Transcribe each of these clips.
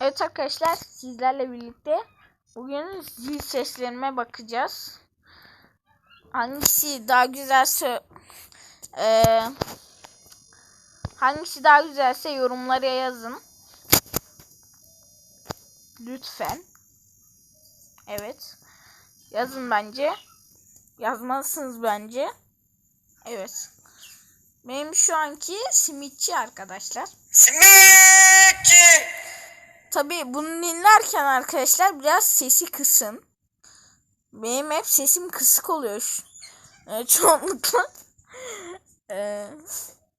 Evet arkadaşlar sizlerle birlikte bugün zil seslerime bakacağız. Hangisi daha güzelse eee, hangisi daha güzelse yorumlara yazın. Lütfen. Evet. Yazın bence. Yazmalısınız bence. Evet. Benim şu anki simitçi arkadaşlar. Simitçi. Tabii bunu dinlerken arkadaşlar biraz sesi kısın. Benim hep sesim kısık oluyor şu, e, çoğunlukla. E,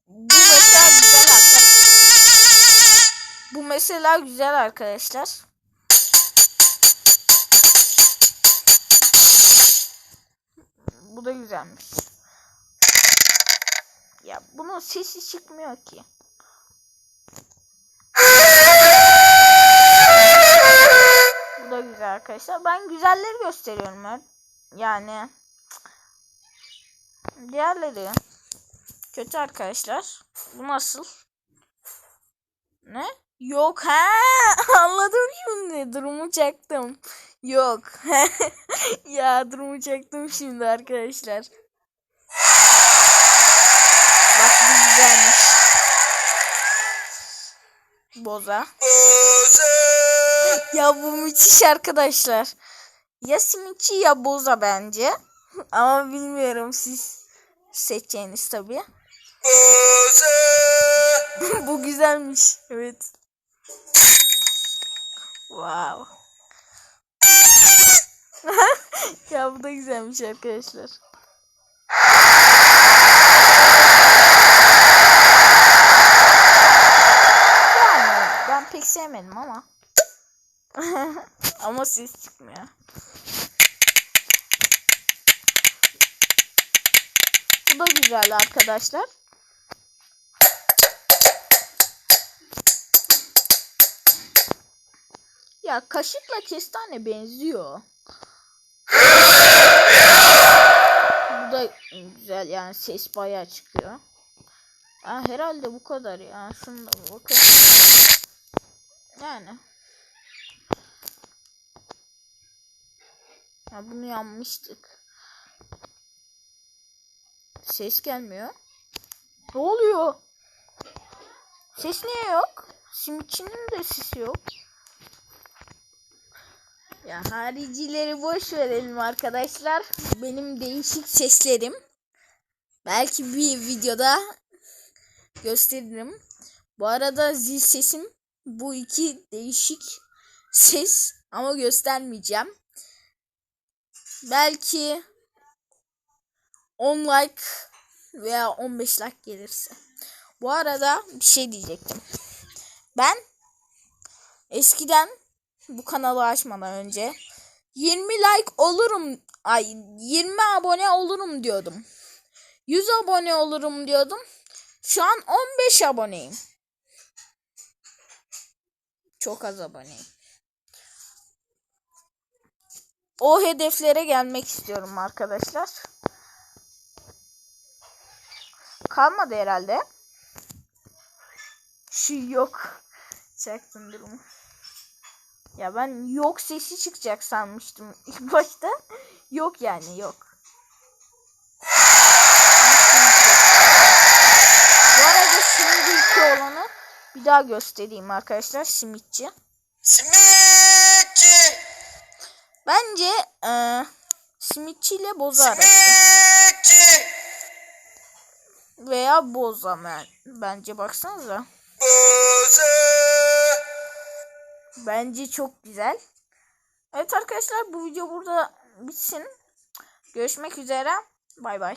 bu mesela güzel arkadaşlar. Bu mesela güzel arkadaşlar. Bu da güzelmiş. Ya bunun sesi çıkmıyor ki. Arkadaşlar. Ben güzelleri gösteriyorum hep. Yani diğerleri kötü arkadaşlar. Bu nasıl? Ne? Yok ha anladım şimdi durumu çaktım. Yok. ya durumu çaktım şimdi arkadaşlar. Bak bu güzelmiş. Boza. Boza. Ya bu müthiş arkadaşlar. Ya simitçi ya boza bence. Ama bilmiyorum siz seçeceğiniz tabii. Boza. bu güzelmiş. Evet. Wow. ya bu da güzelmiş arkadaşlar. Yani ben pek sevmedim ama. ama ses çıkmıyor. Bu da güzel arkadaşlar. Ya kaşıkla kestane benziyor. Bu da güzel yani ses bayağı çıkıyor. Ya herhalde bu kadar ya. Şunu da bakın. Yani. Ya bunu yanmıştık. Ses gelmiyor. Ne oluyor? Ses niye yok? Simitçinin de sesi yok. Ya haricileri boş verelim arkadaşlar. Benim değişik seslerim. Belki bir videoda gösteririm. Bu arada zil sesim bu iki değişik ses ama göstermeyeceğim. Belki 10 like veya 15 like gelirse. Bu arada bir şey diyecektim. Ben eskiden bu kanalı açmadan önce 20 like olurum ay 20 abone olurum diyordum. 100 abone olurum diyordum. Şu an 15 aboneyim. Çok az aboneyim. O hedeflere gelmek istiyorum arkadaşlar. Kalmadı herhalde. Şu yok. Çaktım durumu. Ya ben yok sesi çıkacak sanmıştım ilk başta. Yok yani yok. Bu arada şimdiki olanı bir daha göstereyim arkadaşlar. Simitçi. Simitçi. Bence eee simitçi ile boza arası. Simitçi. Veya boza ben. Bence baksanıza. Boza. Bence çok güzel. Evet arkadaşlar bu video burada bitsin. Görüşmek üzere. Bay bay.